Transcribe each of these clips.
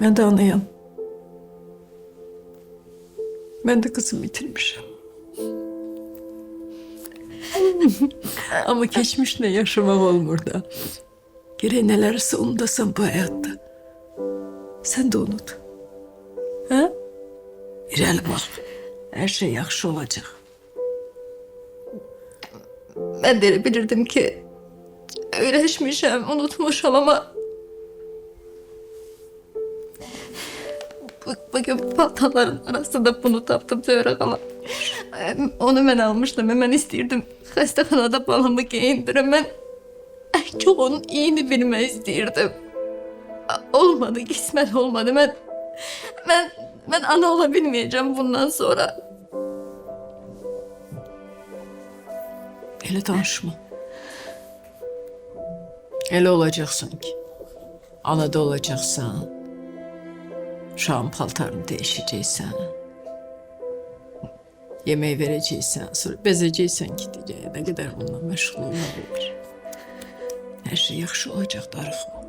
Ben de anlayam. Ben de kızımı bitirmişim. Ama geçmişle yaşamak olmur da. Gere nelerse unutasın bu hayatta. Sen de unut. Ha? İrel bak. Her şey yaxşı olacak. Ben de bilirdim ki öğreşmişim, unutmuşum ama bu- bugün paltaların arasında bunu taptım Zöhre kalan. Onu ben almıştım, hemen istirdim. Hastahanada balımı giyindirim. Ben çok onun iyini bilme istirdim. Olmadı, kısmet olmadı. Ben, ben, ben ana olabilmeyeceğim bundan sonra. Hele tanışma. Hele olacaksın ki. Anada olacaksan. Şahın paltarını değişeceksen. Yemeği vereceksen, sonra bezeceksen gideceğine ne kadar bununla meşgul olabilir. Her şey yaxşı olacak darıxma.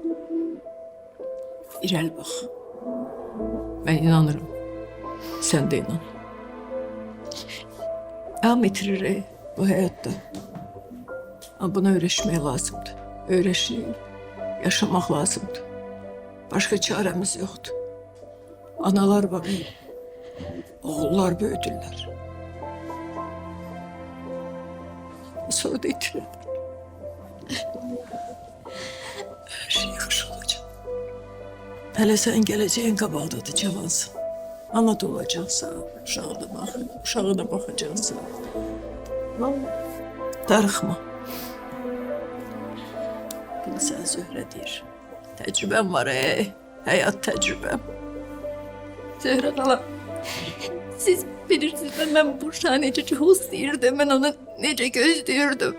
İrel bak. Ben inanırım. Sen de inan. Am bitirir bu hayatta. Ama buna öğreşmeye lazımdı. Öğreşi, yaşamak lazımdı. Başka çaremiz yoktu. Analar var, oğullar büyüdüler. Sonra itirdiler. Her şey yaxşı olacak. Hele sen geleceğin qabağdadır, cavansın. Ana da olacaksan, uşağına bak, uşağına bakacaksın. Darıxma. İnsan zöhrədir. Təcrübəm var ey. Həyat təcrübəm. Zöhre hala. Siz bilirsiniz ben, ben bu şahaneci çok istiyordum. Ben onu nece gözlüyordum.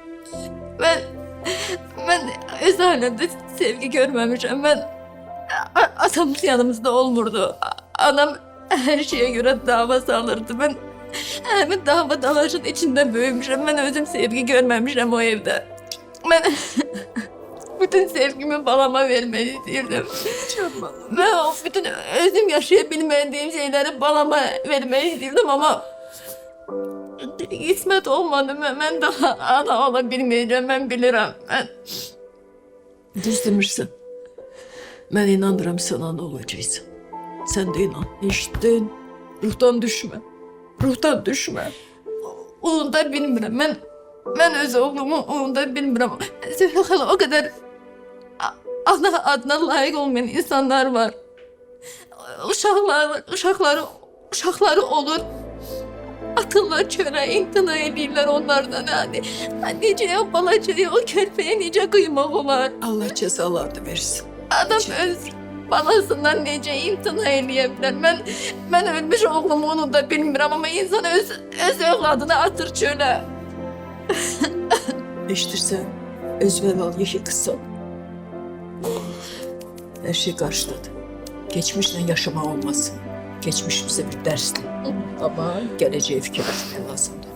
Ben, ben öz sevgi görmemişim. Ben atamız yanımızda olmurdu. Anam her şeye göre dava salırdı. Ben hemen dava dalaşın içinde büyümüşüm. Ben özüm sevgi görmemişim o evde. Ben sevgimi balama vermeyi istiyordum. Ben o bütün özüm yaşayabilmediğim şeyleri balama vermeyi istiyordum ama kısmet olmadı. Ben, ben daha ana olabilmeyeceğim. Ben bilirim. Ben, Düz demirsən. Mən inanıram sən ana olacaqsan. Sən də inan. Eşitdin? Ruhdan düşmə. Ruhdan düşmə. onu da bilmiyorum. Ben, ben öz oğlumu onu da bilmiyorum. Zühre hala o kadar a- ana adına layık olmayan insanlar var. Uşaklar, uşakları, uşakları olur. Atırlar çöre, imtina edirlər onlardan. Hani, necə balacaya, o körpəyə necə kıymaq olar? Allah cəzalarını versin. Adam öz balasından necə imtina eləyə bilər? Mən, mən ölmüş oğlumu onu da bilmirəm, amma insan öz, öz övladını atır çölə. Eşidirsən? Özvəl al, yeki qısan. Hər şey qarşıdadır. Keçmişlə yaşamaq olmaz. Geçmiş bize bir derstir. Ama geleceğe fikirleşmeye lazımdır.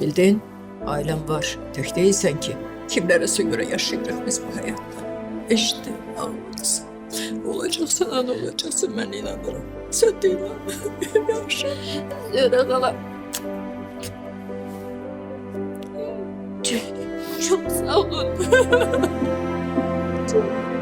Bildin? Ailen var. Tek değilsen ki. Kimlere göre yaşayacak biz bu hayatta. İşte anladın. Olacaksan ana olacaksın ben inanırım. Sen de inan. Yaşa. Zöhre kala. Çok, çok sağ olun.